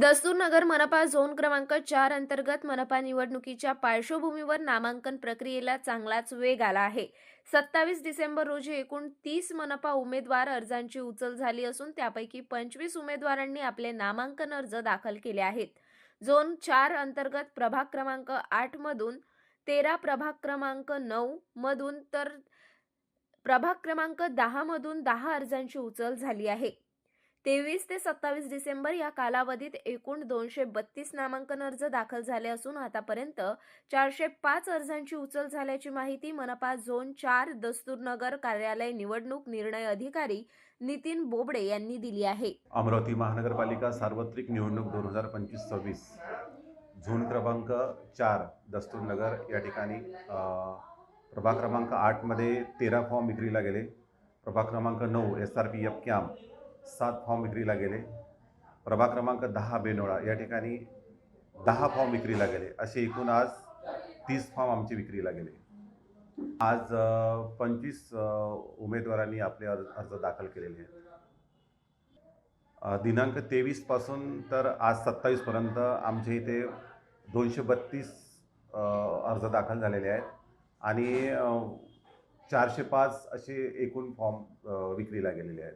दस्तूरनगर मनपा झोन क्रमांक चार अंतर्गत मनपा निवडणुकीच्या पार्श्वभूमीवर नामांकन प्रक्रियेला चांगलाच वेग आला आहे. सत्तावीस डिसेंबर रोजी एकूण तीस मनपा उमेदवार अर्जांची उचल झाली असून त्यापैकी पंचवीस उमेदवारांनी आपले नामांकन अर्ज दाखल केले आहेत. झोन चार अंतर्गत प्रभाग क्रमांक आठ मधून तेरा प्रभाग क्रमांक नऊ मधून तर प्रभाग क्रमांक दहा मधून दहा अर्जांची उचल झाली आहे. तेवीस ते सत्तावीस डिसेंबर या कालावधीत एकूण दोनशे बत्तीस नामांकन अर्ज दाखल झाले असून आतापर्यंत चारशे पाच अर्जांची उचल झाल्याची माहिती मनपा झोन चार दस्तूरनगर कार्यालय निवडणूक निर्णय अधिकारी नितीन बोबडे यांनी दिली आहे. अमरावती महानगरपालिका सार्वत्रिक निवडणूक दोन हजार पंचवीस सव्वीस झोन क्रमांक चार दस्तूरनगर या ठिकाणी प्रभाग क्रमांक आठमध्ये तेरा फॉर्म विक्रीला गेले. प्रभाग क्रमांक नऊ S R P F camp. सात फॉर्म विक्रीला गेले. प्रभाग क्रमांक दहा बेनोळा या ठिकाणी दहा फॉर्म विक्रीला गेले. असे एकूण आज तीस फॉर्म आमचे विक्रीला गेले. आज पंचवीस उमेदवारांनी आपले अर्ज अर्ज दाखल केलेले आहेत. दिनांक तेवीसपासून तर आज सत्तावीसपर्यंत आमच्या इथे दोनशे बत्तीस अर्ज दाखल झालेले आहेत. आणि चारशे पाच असे एकूण फॉर्म विक्रीला गेलेले आहेत.